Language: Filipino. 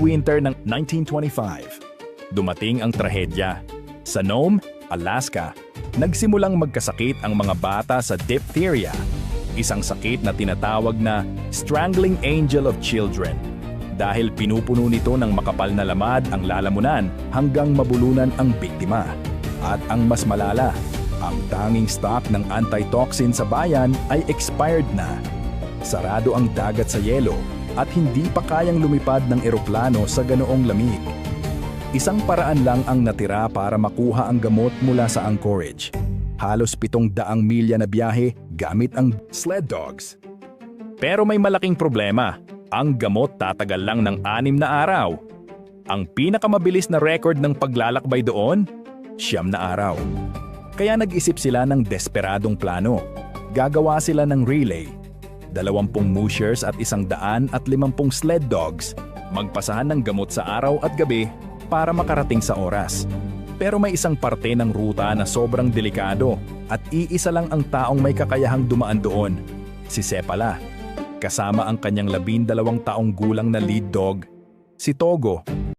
winter ng 1925. Dumating ang trahedya. Sa Nome, Alaska, nagsimulang magkasakit ang mga bata sa diphtheria, isang sakit na tinatawag na strangling angel of children dahil pinupuno nito ng makapal na lamad ang lalamunan hanggang mabulunan ang biktima. At ang mas malala, ang tanging stock ng antitoxin sa bayan ay expired na. Sarado ang dagat sa yelo at hindi pa kayang lumipad ng eroplano sa ganoong lamig. Isang paraan lang ang natira para makuha ang gamot mula sa Anchorage. Halos pitong daang milya na biyahe gamit ang sled dogs. Pero may malaking problema. Ang gamot tatagal lang ng anim na araw. Ang pinakamabilis na record ng paglalakbay doon, siyam na araw. Kaya nag-isip sila ng desperadong plano. Gagawa sila ng relay. Dalawampung mushers at isang daan at limampung sled dogs. Magpasahan ng gamot sa araw at gabi para makarating sa oras. Pero may isang parte ng ruta na sobrang delikado at iisa lang ang taong may kakayahang dumaan doon, si Sepala. Kasama ang kanyang labindalawang taong gulang na lead dog, si Togo.